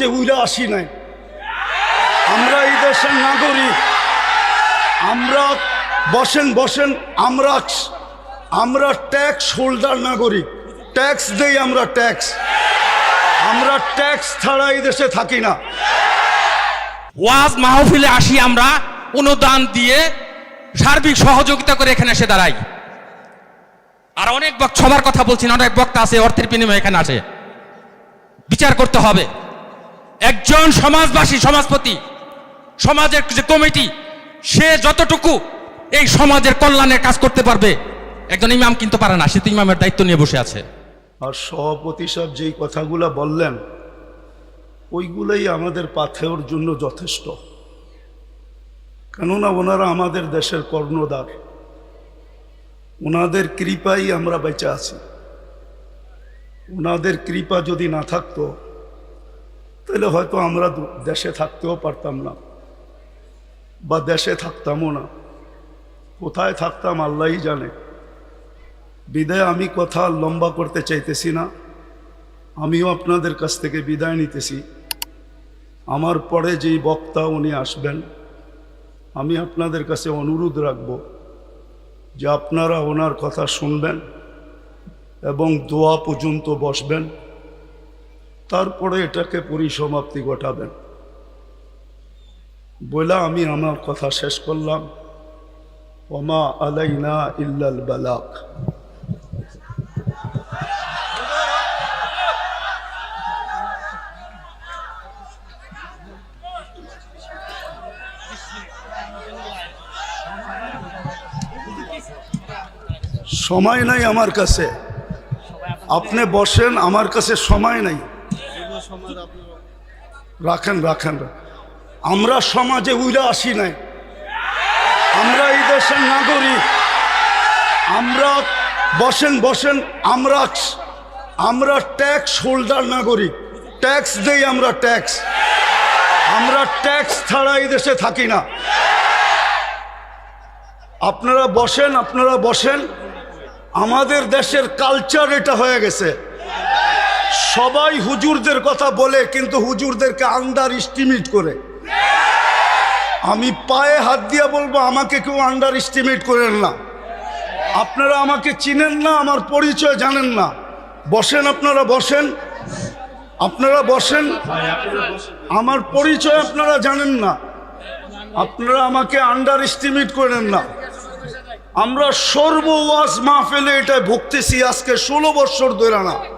যে উইরা আসি নাই। আমরা এই দেশের নাগরিক। আমরা বসেন বসেন, আমরা আমরা ট্যাক্স হোল্ডার নাগরিক। ট্যাক্স দেই আমরা ট্যাক্স। আমরা ট্যাক্স ছাড়া এই দেশে থাকি না। ওয়াজ মাহফিলে আসি আমরা, অনুদান দিয়ে সার্বিক সহযোগিতা করে এখানে এসে দাঁড়াই। আর অনেক সবার কথা বলছি না, অনেক বক্তা আছে, অর্থের বিনিময়ে এখানে আসে। বিচার করতে হবে। একজন সমাজবাসী, সমাজপতি, সমাজের যে কমিটি, সে যতটুকু এই সমাজের কল্যাণের কাজ করতে পারবে, একজন ইমাম কিন্তু পারে না, সে তো ইমামের দায়িত্ব নিয়ে বসে আছে। আর সভাপতি সাহেব যেই কথাগুলো বললেন, ওইগুলোই আমাদের পাথেওর জন্য যথেষ্ট। কেননা ওনারা আমাদের দেশের কর্ণদার ওনাদের কৃপাই আমরা বেঁচে আছি। ওনাদের কৃপা যদি না থাকতো তাহলে হয়তো আমরা দেশে থাকতেও পারতাম না, বা দেশে থাকতামও না। কোথায় থাকতাম আল্লাহই জানে। বিদায় আমি কথা লম্বা করতে চাইতেছি না, আমিও আপনাদের কাছ থেকে বিদায় নিতেছি। আমার পরে যেই বক্তা উনি আসবেন, আমি আপনাদের কাছে অনুরোধ রাখব যে আপনারা ওনার কথা শুনবেন এবং দোয়া পর্যন্ত বসবেন। তারপরে এটাকে পরিসমাপ্তি ঘটাবেন। বলে আমি আমার কথা শেষ করলাম। ওমা আলাইনা ইল্লাল বালাক। সময় নাই আমার কাছে। আপনি বসেন, আমার কাছে সময় নাই। রাখেন রাখেন। আমরা সমাজে উইরা আসি নাই। আমরা এই দেশের নাগরিক। আমরা বসেন বসেন, আমরা আমরা ট্যাক্স হোল্ডার নাগরিক। ট্যাক্স দেই আমরা ট্যাক্স আমরা ট্যাক্স ছাড়া এই দেশে থাকি না। আপনারা বসেন আপনারা বসেন। আমাদের দেশের কালচার এটা হয়ে গেছে। সবাই হুজুরদের কথা বলে, কিন্তু হুজুরদেরকে আন্ডার এস্টিমেট করে। আমি পায়ে হাত দিয়ে বলব, আমাকে কেউ আন্ডার এস্টিমেট করেন না। আপনারা আমাকে চিনেন না, আমার পরিচয় জানেন না। বসেন, আপনারা বসেন। আপনারা বসেন। আমার পরিচয় আপনারা জানেন না। আপনারা আমাকে আন্ডার এস্টিমেট করেন না। আমরা সর্ব ওয়াজ মাহফিলে এটা ভুগতেছি আজকে ষোলো বৎসর ধরে না।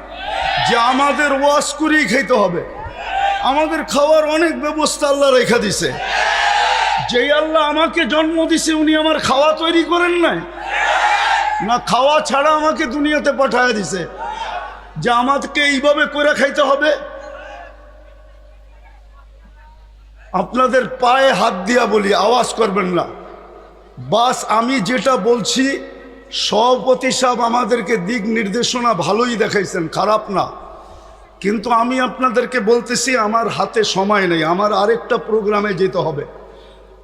যে আমাদের ওয়াশ করেই খাইতে হবে। আমাদের খাওয়ার অনেক ব্যবস্থা আল্লাহ রেখা দিছে। যেই আল্লাহ আমাকে জন্ম দিছে, উনি আমার খাওয়া তৈরি করেন নাই। না, খাওয়া ছাড়া আমাকে দুনিয়াতে পাঠায় দিছে। যে আমাকে এইভাবে করে খাইতে হবে। আপনাদের পায়ে হাত দিয়া বলি, আওয়াজ করবেন না। বাস, আমি যেটা বলছি, সভাপতি সাহেব আমাদেরকে দিক নির্দেশনা ভালোই দেখাইছেন, খারাপ না। কিন্তু আমি আপনাদেরকে বলতেছি, আমার হাতে সময় নেই, আমার আরেকটা প্রোগ্রামে যেতে হবে।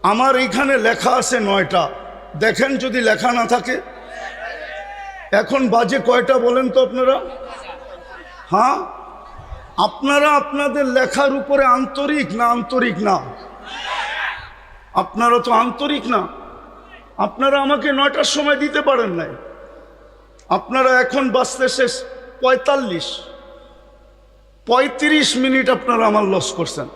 আমার এইখানে লেখা আছে নয়টা। দেখেন যদি লেখা না থাকে। এখন বাজে কয়টা বলেন তো আপনারা? হ্যাঁ? আপনারা আপনাদের লেখার উপরে আন্তরিক না আন্তরিক না? আপনারা তো আন্তরিক না। আপনারা আমাকে নয়টার সময় দিতে পারেন নাই। আপনারা এখন বাঁচতে শেষ পঁয়তাল্লিশ। পঁয়ত্রিশ মিনিট আপনারা আমার লস করছেন।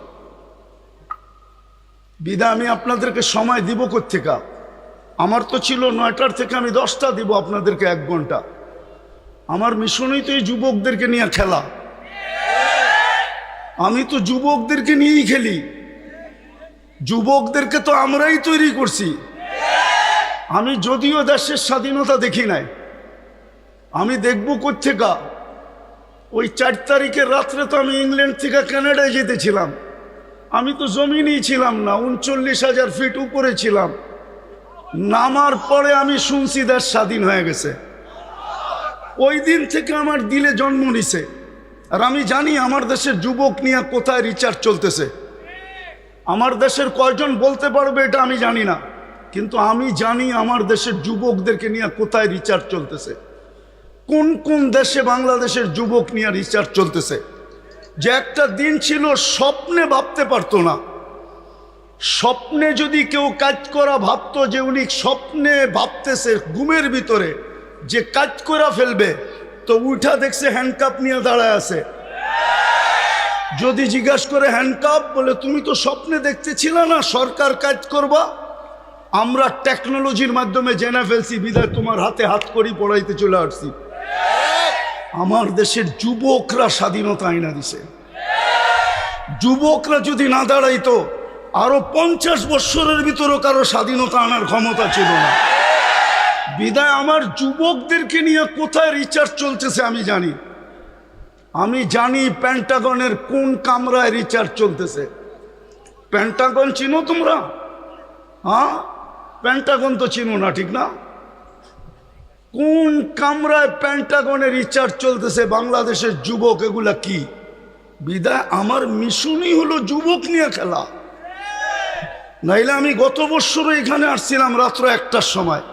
বিদা, আমি আপনাদেরকে সময় দিব কোথেকা আমার তো ছিল নয়টার থেকে আমি দশটা দিব আপনাদেরকে এক ঘণ্টা। আমার মিশনই তো এই যুবকদেরকে নিয়ে খেলা। আমি তো যুবকদেরকে নিয়েই খেলি। যুবকদেরকে তো আমরাই তৈরি করছি। আমি যদিও দেশের স্বাধীনতা দেখি নাই। আমি দেখব কোথেকা ওই চার তারিখের রাত্রে তো আমি ইংল্যান্ড থেকে কানাডায় যেতেছিলাম আমি তো জমিনেই ছিলাম না, উনচল্লিশ হাজার ফিট উপরে ছিলাম। নামার পরে আমি শুনছি দেশ স্বাধীন হয়ে গেছে। ওই দিন থেকে আমার দিলে জন্ম নিছে। আর আমি জানি আমার দেশের যুবক নিয়ে কোথায় রিচার্জ চলতেছে। আমার দেশের কয়জন বলতে পারবে এটা আমি জানি না। কিন্তু আমি জানি আমার দেশের যুবকদেরকে নিয়ে কোথায় রিচার্জ চলতেছে। কোন কোন দেশে বাংলাদেশের যুবক নিয়ে রিচার্জ চলতেছে? যে একটা দিন ছিল স্বপ্নে ভাবতে পারতো না। স্বপ্নে যদি কেউ কাজ করা ভাবতো যে উনি স্বপ্নে ভাবতেছে ঘুমের ভিতরে, যে কাজ করা ফেলবে, তো উঠা দেখছে হ্যান্ডকাপ নিয়ে দাঁড়ায় আছে। যদি জিজ্ঞাসা করে হ্যান্ডকাপ বলে, তুমি তো স্বপ্নে দেখতেছিল না, সরকার কাজ করবা? আমরা টেকনোলজির মাধ্যমে জেনে ফেলছি, বিদায় তোমার হাতে হাত করি, পড়াইতে চলে আসছি। আমার দেশের যুবকরা স্বাধীনতা আইনা দিছে। যুবকরা যদি না দাঁড়াইতো, আরও পঞ্চাশ বৎসরের ভিতরও কারও স্বাধীনতা আনার ক্ষমতা ছিল না। বিদায় আমার যুবকদেরকে নিয়ে কোথায় রিচার্জ চলতেছে আমি জানি। আমি জানি প্যান্টাগনের কোন কামরায় রিচার্জ চলতেছে। প্যান্টাগন চিনো তোমরা? হ্যাঁ? প্যান্টাগন তো চিনো না, ঠিক না? কোন কামরায় প্যান্টাগনে রিচার্জ চলতেছে? বাংলাদেশের যুবক, এগুলা কি? বিদায়, আমার মিশনই হলো যুবক নিয়ে খেলা। নাইলে আমি গত বছর এখানে আসছিলাম রাত্র একটার সময়।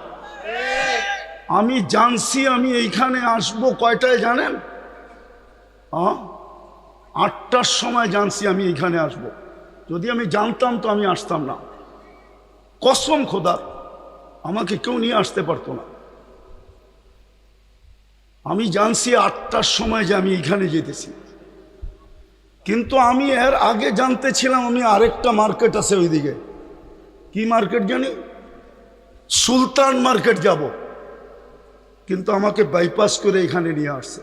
আমি জানছি আমি এইখানে আসব কয়টায় জানেন? আটটার সময় জানছি আমি এইখানে আসব। যদি আমি জানতাম তো আমি আসতাম না। কসম খোদার আমাকে কেউ নিয়ে আসতে পারতো না। আমি জানছি আটটার সময় যে আমি এখানে যেতেছি। কিন্তু আমি এর আগে জানতে ছিলাম আমি আরেকটা মার্কেট আছে ওইদিকে। কি মার্কেট জানি? সুলতান মার্কেট যাব। কিন্তু আমাকে বাইপাস করে এখানে নিয়ে আসছে।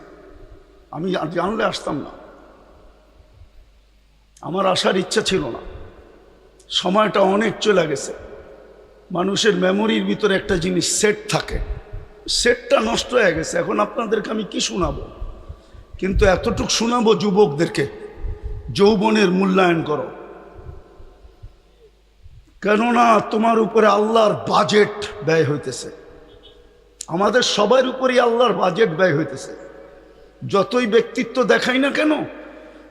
আমি জানলে আসতাম না। আমার আসার ইচ্ছা ছিল না। সময়টা অনেক চলে গেছে। মানুষের মেমোরির ভিতরে একটা জিনিস সেট থাকে। সেটটা নষ্ট হয়ে গেছে। এখন আপনাদেরকে আমি কি শোনাবো? কিন্তু এতটুক শোনাবো যুবকদেরকে। যৌবনের মূল্যায়ন করো। কেননা তোমার উপরে আল্লাহর বাজেট ব্যয় হইতেছে। আমাদের সবার উপরেই আল্লাহর বাজেট ব্যয় হইতেছে। যতই ব্যক্তিত্ব দেখাই না কেন,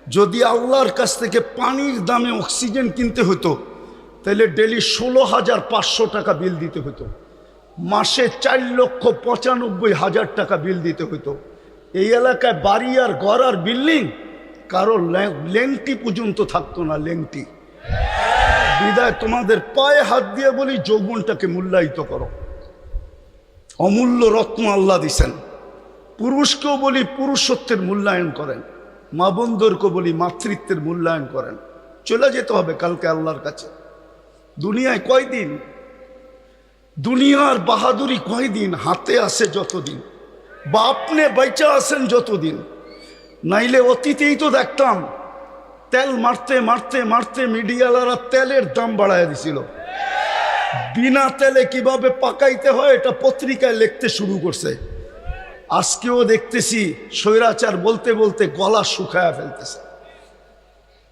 যদি আল্লাহর কাছ থেকে পানির দামে অক্সিজেন কিনতে হতো, তাহলে ডেলি ষোলো হাজার পাঁচশো টাকা বিল দিতে হতো। মাসে চার লক্ষ পঁচানব্বই হাজার টাকা বিল দিতে হতো এই এলাকায় বাড়ি আর ঘর আর বিল্ডিং, কারও লেংটি পর্যন্ত থাকতো না, লেংটি। বিদায় তোমাদের পায়ে হাত দিয়ে বলি, যৌবনটাকে মূল্যায়িত করো। অমূল্য রত্ন আল্লাহ দিছেন। পুরুষকেও বলি পুরুষত্বের মূল্যায়ন করেন। মা বন্ধুরকে বলি মাতৃত্বের মূল্যায়ন করেন। চলে যেতে হবে কালকে আল্লাহর কাছে। দুনিয়ায় কয়দিন দুনিয়ার বাহাদুরি কয়দিন? হাতে আসে যতদিন। বা আপনি বাইচা আছেন যতদিন। নাইলে অতীতেই তো দেখতাম, তেল মারতে মারতে মারতে মিডিয়ালারা তেলের দাম বাড়ায় দিছিল। বিনা তেলে কীভাবে পাকাইতে হয় এটা পত্রিকায় লিখতে শুরু করছে। আজকেও দেখতেছি স্বৈরাচার বলতে বলতে গলা শুকায়া ফেলতেছে।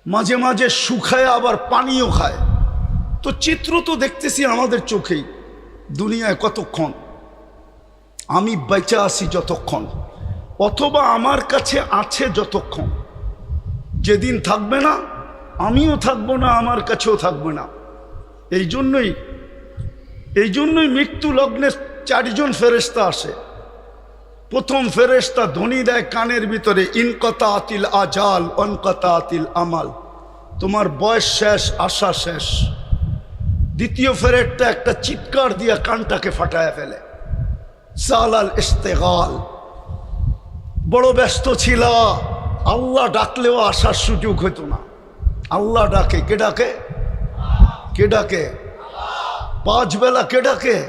মাঝে মাঝে শুকায় আবার পানিও খায়। তো চিত্র তো দেখতেছি আমাদের চোখেই। দুনিয়ায় কতক্ষণ? আমি বেঁচে আছি যতক্ষণ। অথবা আমার কাছে আছে যতক্ষণ। যেদিন থাকবে না, আমিও থাকব না, আমার কাছেও থাকবে না। এই জন্যই এই জন্যই মৃত্যু লগ্নে চারজন ফেরেস্তা আসে। প্রথম ফেরেস্তা ধ্বনি দেয় কানের ভিতরে ইনকতা আতিল আজাল অনকতা আতিল আমাল। তোমার বয়স শেষ, আশা শেষ। দ্বিতীয় ফেরেটটা একটা চিৎকার দিয়া কানটাকে ফাটায় ফেলে। সালাল ইস্তেগাল বড় ব্যস্ত ছিল। আল্লাহ ডাকলেও আসার সুযোগ হতো না। আল্লাহ ডাকে, কে ডাকে? কে ডাকে? পাঁচ বেলা কে ডাকে?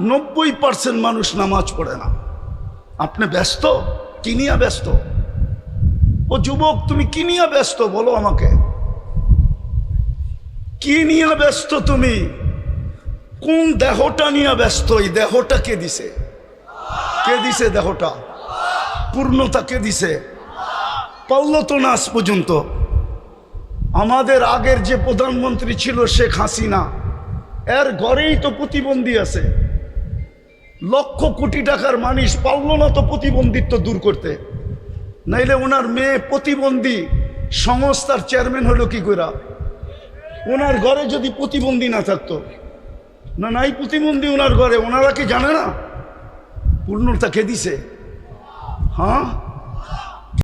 নব্বই পার্সেন্ট মানুষ নামাজ পড়ে না। আপনি ব্যস্ত? কিনিয়া ব্যস্ত? ও যুবক, তুমি কিনিয়া ব্যস্ত? বলো আমাকে। কি নিয়ে ব্যস্ত তুমি? কোন দেহটা নিয়ে ব্যস্ত? এই দেহটা কে দিছে? কে দিছে দেহটা? পূর্ণতা কে দিছে? পারল তো না আজ পর্যন্ত। আমাদের আগের যে প্রধানমন্ত্রী ছিল শেখ হাসিনা, এর ঘরেই তো প্রতিবন্ধী আছে। লক্ষ কোটি টাকার মানুষ পারল না তো প্রতিবন্ধিত্ব দূর করতে। নাইলে ওনার মেয়ে প্রতিবন্ধী সংস্থার চেয়ারম্যান হলো কি করা ওনার ঘরে যদি প্রতিবন্ধী না থাকতো। না নাই প্রতিবন্ধী ওনার ঘরে, ওনারা কি জানে না? পূর্ণতা কে দিছে? হ্যাঁ?